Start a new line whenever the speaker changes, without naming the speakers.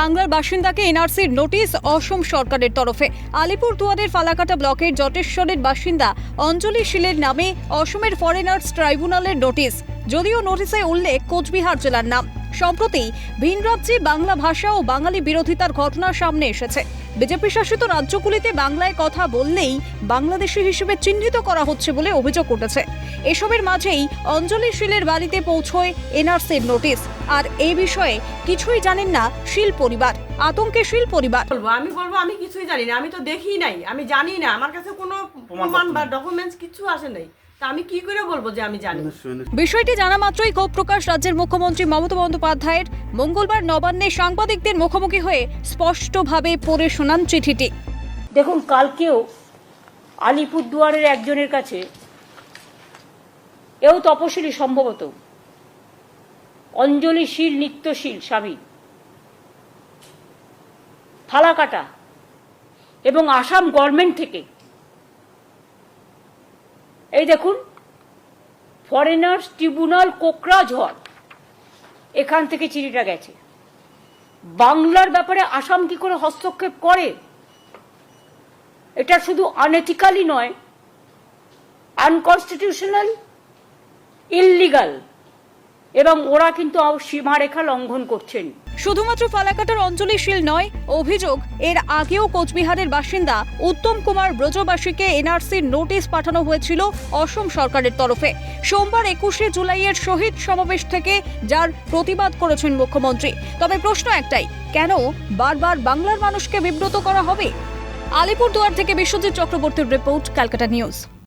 বাংলার বাসিন্দাকে এনআরসির নোটিশ অসম সরকারের তরফে। আলিপুর দুয়ারের ফালাকাটা ব্লকের জটেশ্বরের বাসিন্দা অঞ্জলি শিলের নামে অসমের ফরেনার্স ট্রাইব্যুনালের নোটিশ। যদিও নোটিশে উল্লেখ কোচবিহার জেলার নাম। সম্প্রতি ভিন রাজ্যে বাংলা ভাষা ও বাঙালি বিরোধিতার ঘটনা সামনে এসেছে। বিজেপি শাসিত রাজ্যগুলিতে বাংলায় কথা বললেই বাংলাদেশি হিসেবে চিহ্নিত করা হচ্ছে বলে অভিযোগ উঠেছে। এসবের মাঝেই অঞ্জলি শীলের বাড়িতে পৌঁছয় এনআরসির নোটিশ। আর এই বিষয়ে কিছুই জানেন না শীল পরিবার আতঙ্কে শীল পরিবার।
বলব আমি বলব আমি কিছুই জানি না আমি তো দেখি নাই আমি জানি না আমার কাছে কোনো প্রমাণ বা ডকুমেন্টস কিছু আসে নাই। আমি কি করে বলব যে আমি জানি
বিষয়টি জানা মাত্রই ক্ষোভ প্রকাশ রাজ্যের মুখ্যমন্ত্রী মমতা বন্দ্যোপাধ্যায়ের। মঙ্গলবার নবান্নে সাংবাদিকদের মুখোমুখি হয়ে স্পষ্টভাবে পড়ে শোনান চিঠিটি।
দেখুন কালকেও আলিপুরদুয়ারের একজনের কাছে এও তপশিলি সম্ভবত। অঞ্জলিশীল নিত্যশীল স্বামী। ফালাকাটা এবং আসাম গভর্নমেন্ট থেকে এই দেখুন ফরেনার্স ট্রিব্যুনাল কোকরাঝড়। এখান থেকে চিঠিটা গেছে। বাংলার ব্যাপারে আসাম কি করে হস্তক্ষেপ করে? এটা শুধু আনএথিক্যালি নয় আনকনস্টিটিউশনাল ইললিগাল এবং ওরা কিন্তু সীমারেখা লঙ্ঘন করছেন।
শুধুমাত্র ফালাকাটার অঞ্জলি শীল নয়, অভিযোগ, এর আগেও কোচবিহারের বাসিন্দা উত্তম কুমার ব্রজবাসীকে এনআরসির নোটিশ পাঠানো হয়েছিল অসম সরকারের তরফে। সোমবার একুশে জুলাইয়ের শহীদ সমাবেশ থেকে যার প্রতিবাদ করেছেন মুখ্যমন্ত্রী। তবে প্রশ্ন একটাই, কেন বারবার বাংলার মানুষকে বিব্রত করা হবে? আলিপুরদুয়ার থেকে বিশ্বজিৎ চক্রবর্তীর রিপোর্ট, ক্যালকাটা নিউজ।